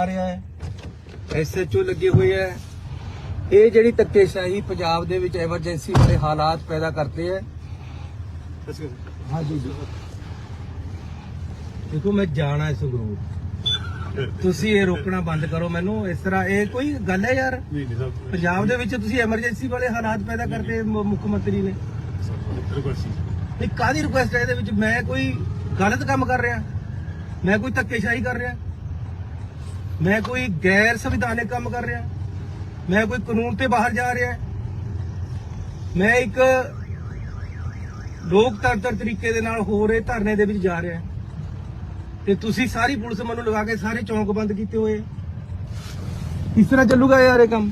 ਆ ਰਿਹਾ ਹੈ। ਐਸਐਚਓ ਲੱਗੇ ਹੋਏ ਹੈ। ਇਹ ਜਿਹੜੀ ਧੱਕੇਸ਼ਾਹੀ ਪੰਜਾਬ ਦੇ ਵਿੱਚ ਐਮਰਜੈਂਸੀ ਵਾਲੇ ਹਾਲਾਤ ਪੈਦਾ ਕਰਤੇ ਹੈ। ਹਾਂਜੀ। ਦੇਖੋ ਮੈਂ ਜਾਣਾ ਹੈ ਸੰਗਰੂਰ ਤੁਸੀਂ ਇਹ ਰੋਕਣਾ ਬੰਦ ਕਰੋ ਮੈਨੂੰ। ਇਸ ਤਰ੍ਹਾਂ ਇਹ ਕੋਈ ਗੱਲ ਹੈ ਯਾਰ? ਨਹੀਂ ਨਹੀਂ ਸਰ ਪੰਜਾਬ ਦੇ ਵਿੱਚ ਤੁਸੀਂ ਐਮਰਜੈਂਸੀ ਵਾਲੇ ਹਾਲਾਤ ਪੈਦਾ ਕਰਤੇ ਮ- ਮੁੱਖ ਮੰਤਰੀ ਨੇ। ਨਹੀਂ ਕਾਦੀ ਰਿਕੁਐਸਟ ਹੈ ਇਹਦੇ ਵਿੱਚ? ਮੈਂ ਕੋਈ ਗਲਤ ਕੰਮ ਕਰ ਰਿਹਾ? ਮੈਂ ਕੋਈ ਧੱਕੇਸ਼ਾਹੀ ਕਰ ਰਿਹਾ? ਮੈਂ ਕੋਈ ਗੈਰ ਸੰਵਿਧਾਨਕ ਕੰਮ ਕਰ ਰਿਹਾ। ਮੈਂ ਕੋਈ ਕਾਨੂੰਨ ਤੇ ਬਾਹਰ ਜਾ ਰਿਹਾ। ਮੈਂ ਇੱਕ ਲੋਕਤੰਤਰ ਤਰੀਕੇ ਦੇ ਨਾਲ ਹੋ ਰਹੇ ਧਰਨੇ ਦੇ ਵਿੱਚ ਜਾ ਰਿਹਾ। ਤੇ ਤੁਸੀਂ ਸਾਰੀ ਪੁਲਿਸ ਮੈਨੂੰ ਲਗਾ ਕੇ ਸਾਰੇ ਚੌਂਕ ਬੰਦ ਕੀਤੇ ਹੋਏ। ਕਿਸ ਤਰ੍ਹਾਂ ਚੱਲੂਗਾ ਯਾਰ ਇਹ ਕੰਮ?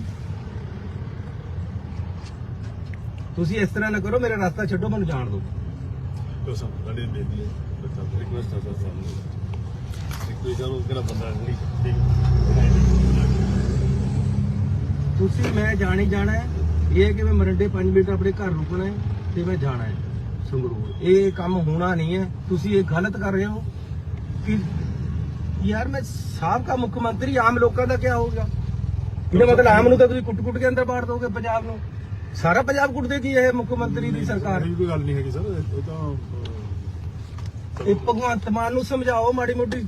ਤੁਸੀਂ ਇਸ ਤਰ੍ਹਾਂ ਨਾ ਕਰੋ, ਮੇਰਾ ਰਸਤਾ ਛੱਡੋ, ਮੈਨੂੰ ਜਾਣ ਦਿਓ। ਤੋ ਸਭ ਸਾਡੇ ਹੈ ਰਿਕੁਐਸਟ ਹੈ ਸਰ ਸਾਨੂੰ ਕਿਹੜਾ ਬੰਦਾ ਨਹੀਂ ਤੁਸੀਂ ਮੈਂ ਜਾਣੀ ਜਾਣਾ ਹੈ। ਇਹ ਹੈ ਕਿ ਮੈਂ ਮਰੰਡੇ 5 ਮਿੰਟ ਆਪਣੇ ਘਰ ਰੁਕਣਾ ਹੈ ਤੇ ਮੈਂ ਜਾਣਾ ਹੈ ਸੰਗਰੂਰ। ਇਹ ਕੰਮ ਹੋਣਾ ਨਹੀਂ ਹੈ। ਤੁਸੀਂ ਇਹ ਗਲਤ ਕਰ ਰਹੇ ਹੋ ਕਿ ਯਾਰ ਮੈਂ ਸਾਬਕਾ ਮੁੱਖ ਮੰਤਰੀ ਆਮ ਲੋਕਾਂ ਦਾ ਕੀ ਹੋਊਗਾ? ਇਹਦਾ ਮਤਲਬ ਆਮ ਨੂੰ ਤਾਂ ਤੁਸੀਂ ਕੁੱਟ-ਕੁੱਟ ਕੇ ਅੰਦਰ ਬਾੜ ਦੋਗੇ ਪੰਜਾਬ ਨੂੰ। ਸਾਰਾ ਪੰਜਾਬ ਕੁੱਟਦੇ ਕੀ ਇਹ ਮੁੱਖ ਮੰਤਰੀ ਦੀ ਸਰਕਾਰ? ਇਹ ਕੋਈ ਗੱਲ ਨਹੀਂ ਹੈਗੀ ਸਰ। ਉਹ ਤਾਂ ਇਹ ਭਗਵੰਤ ਮਾਨ ਨੂੰ ਸਮਝਾਓ ਮਾੜੀ ਮੋਟੀ।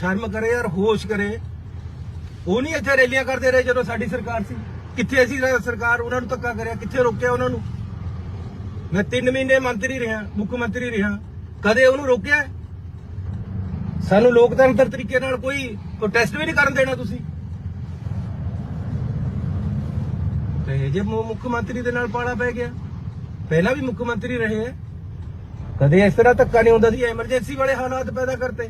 ਸ਼ਰਮ ਕਰੇ ਯਾਰ, ਹੋਸ਼ ਕਰੇ। ਉਹ ਨਹੀਂ ਇੱਥੇ ਰੈਲੀਆਂ ਕਰਦੇ ਰਹੇ ਜਦੋਂ ਸਾਡੀ ਸਰਕਾਰ ਸੀ। ਕਿੱਥੇ ਅਸੀਂ ਸਰਕਾਰ ਉਹਨਾਂ ਨੂੰ ਧੱਕਾ ਕਰਿਆ, ਕਿੱਥੇ ਰੋਕਿਆ ਉਹਨਾਂ ਨੂੰ? ਮੈਂ 3 ਮਹੀਨੇ ਮੰਤਰੀ ਰਿਹਾ, ਮੁੱਖ ਮੰਤਰੀ ਰਿਹਾ। ਕਦੇ ਉਹਨੂੰ ਰੋਕਿਆ? ਸਾਨੂੰ ਲੋਕਤੰਤਰ ਤਰੀਕੇ ਨਾਲ ਕੋਈ ਪ੍ਰੋਟੈਸਟ ਵੀ ਨਹੀਂ ਕਰਨ ਦੇਣਾ ਤੁਸੀਂ। ਤੇ ਜੇ ਮੁੱਖ ਮੰਤਰੀ ਦੇ ਨਾਲ ਪਾਲਾ ਪੈ ਗਿਆ। ਪਹਿਲਾਂ ਵੀ ਮੁੱਖ ਮੰਤਰੀ ਰਹੇ। ਕਦੇ ਇਸ ਤਰ੍ਹਾਂ ਧੱਕਾ ਨਹੀਂ ਹੁੰਦਾ ਸੀ ਐਮਰਜੈਂਸੀ ਵਾਲੇ ਹਾਲਾਤ ਪੈਦਾ ਕਰਤੇ।